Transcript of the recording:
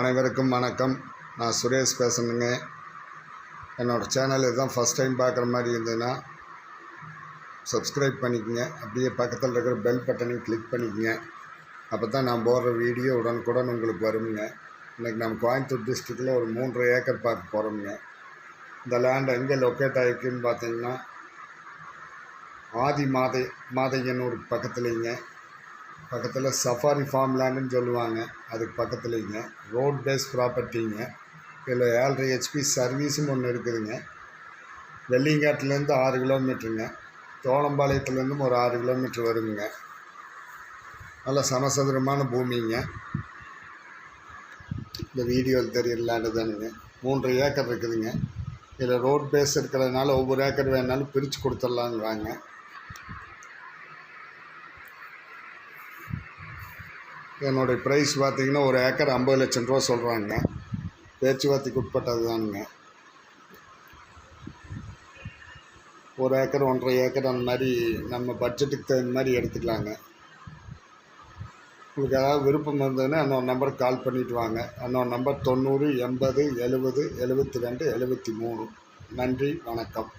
அனைவருக்கும் வணக்கம். நான் சுரேஷ் பேசணுங்க என்னோடய சேனல் இதுதான் ஃபஸ்ட் டைம் பார்க்குற மாதிரி இருந்ததுன்னா சப்ஸ்கிரைப் பண்ணிக்கங்க. அப்படியே பக்கத்தில் இருக்கிற பெல் பட்டனையும் கிளிக் பண்ணிக்கோங்க. அப்போ தான் நான் போடுற வீடியோ உடனுக்குடன் உங்களுக்கு வருங்க. இன்றைக்கி நம்ம கோயம்புத்தூர் டிஸ்ட்ரிக்டில் ஒரு மூன்றரை ஏக்கர் பார்க்க போகிறோமுங்க இந்த லேண்ட் எங்கே லொக்கேட் ஆகிருக்குன்னு பார்த்தீங்கன்னா ஆதி மாதை மாதையனூர் பக்கத்துலேங்க. பக்கத்தில் சஃபாரி ஃபார்ம் லேண்டுன்னு சொல்லுவாங்க. அதுக்கு பக்கத்துலேங்க ரோட் பேஸ் ப்ராப்பர்ட்டிங்க இதில் ஏழரை ஹெச்பி சர்வீஸும் ஒன்று இருக்குதுங்க. வெள்ளிங்காட்டிலேருந்து ஆறு கிலோமீட்டருங்க. தோளம்பாளையத்துலேருந்தும் ஒரு ஆறு கிலோமீட்ரு வருங்க. நல்ல சமசதுரமான பூமிங்க. இந்த வீடியோவில் தெரியலான்னு தானுங்க மூன்று ஏக்கர் இருக்குதுங்க. இதில் ரோட் பேஸ் இருக்கிறதுனால ஒவ்வொரு ஏக்கர் வேணாலும் பிரித்து கொடுத்துட்லாங்கிறாங்க என்னுடைய ப்ரைஸ் பார்த்திங்கன்னா ஒரு ஏக்கர் ஐம்பது லட்சம் ரூபா சொல்கிறாங்க பேச்சுவார்த்தைக்கு உட்பட்டது தானுங்க. ஒரு ஏக்கர் ஒன்றரை ஏக்கர் அந்த மாதிரி நம்ம பட்ஜெட்டுக்கு தகுந்த மாதிரி எடுத்துக்கலாங்க. உங்களுக்கு ஏதாவது விருப்பம் இருந்ததுன்னா இன்னொரு நம்பருக்கு கால் பண்ணிவிட்டு வாங்க. என்னோட நம்பர் தொண்ணூறு எண்பது எழுபது எழுபத்தி ரெண்டு எழுபத்தி மூணு. நன்றி வணக்கம்.